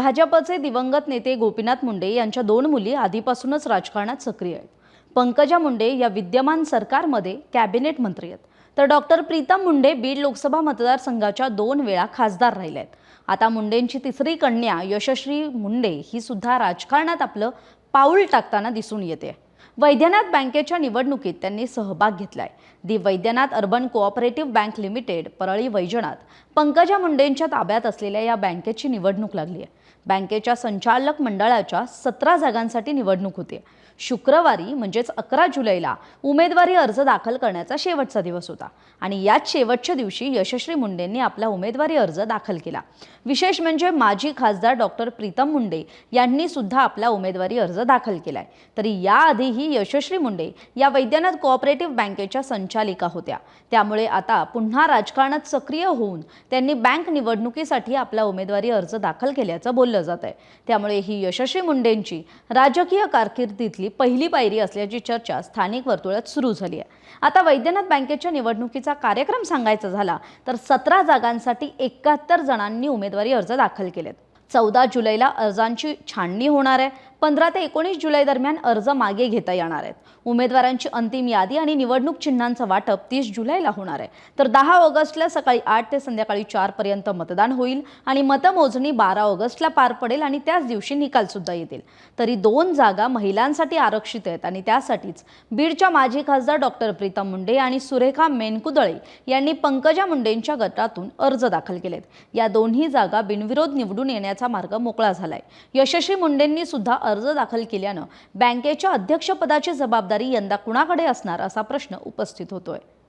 भाजपचे दिवंगत नेते गोपीनाथ मुंडे यांच्या दोन मुली आधीपासूनच राजकारणात सक्रिय आहेत. पंकजा मुंडे या विद्यमान सरकारमध्ये कॅबिनेट मंत्री आहेत. तर डॉक्टर प्रीतम मुंडे बीड लोकसभा मतदारसंघाच्या दोन वेळा खासदार राहिल्या आहेत. आता मुंडेंची तिसरी कन्या यशश्री मुंडे ही सुद्धा राजकारणात आपलं पाऊल टाकताना दिसून येते. वैद्यनाथ बँकेच्या निवडणुकीत त्यांनी सहभाग घेतलाय. The Vaidyanath urban cooperative bank limited Parli Vaijnath Pankaja मुंडेंच्या ताब्यात असलेल्या या बँकेची निवडणूक लागली आहे बँकेच्या संचालक मंडळाच्या सतरा जागांसाठी निवडणूक होते शुक्रवारी म्हणजेच अकरा जुलैला उमेदवारी अर्ज दाखल करण्याचा शेवटचा दिवस होता आणि याच शेवटच्या दिवशी यशश्री मुंडेंनी आपला उमेदवारी अर्ज दाखल केला. विशेष म्हणजे माजी खासदार डॉक्टर प्रीतम मुंडे यांनी सुद्धा आपला उमेदवारी अर्ज दाखल केलाय. तरी याआधीही यशस्वी मुंडे या वैद्यनाथ कोऑपरेटिव्ह बँकेच्या संचालिका होत्या. त्यामुळे आता पुन्हा राजकारणात सक्रिय होऊन त्यांनी बँक निवडणुकीसाठी आपला उमेदवारी अर्ज दाखल केल्याचं बोललं जात आहे. त्यामुळे ही यशस्वी मुंडेंची राजकीय कारकिर्दीतली पहिली पायरी असल्याची चर्चा स्थानिक वर्तुळात सुरू झाली आहे. आता वैद्यनाथ बँकेच्या निवडणुकीचा कार्यक्रम सांगायचा झाला तर सतरा जागांसाठी एकाहत्तर जणांनी उमेदवारी अर्ज दाखल केलेत. चौदा जुलैला अर्जांची छाननी होणार आहे. पंधरा ते एकोणीस जुलै दरम्यान अर्ज मागे घेता येणार आहेत. उमेदवारांची अंतिम यादी आणि निवडणूक चिन्हांचं वाटप तीस जुलैला होणार आहे. तर दहा ऑगस्टला सकाळी आठ ते संध्याकाळी चार पर्यंत मतदान होईल आणि मतमोजणी बारा ऑगस्टला पार पडेल आणि त्याच दिवशी निकाल सुद्धा येतील. तरी दोन जागा महिलांसाठी आरक्षित आहेत आणि त्यासाठीच बीडच्या माजी खासदार डॉक्टर प्रीतम मुंडे आणि सुरेखा मेनकुदळे यांनी पंकजा मुंडेंच्या गटातून अर्ज दाखल केलेत. या दोन्ही जागा बिनविरोध निवडून येण्याचा मार्ग मोकळा झालाय. यशस्वी मुंडेंनी सुद्धा अर्ज दाखल केल्यानं बँकेच्या अध्यक्षपदाची जबाबदारी यंदा कुणाकडे असणार असा प्रश्न उपस्थित होतोय.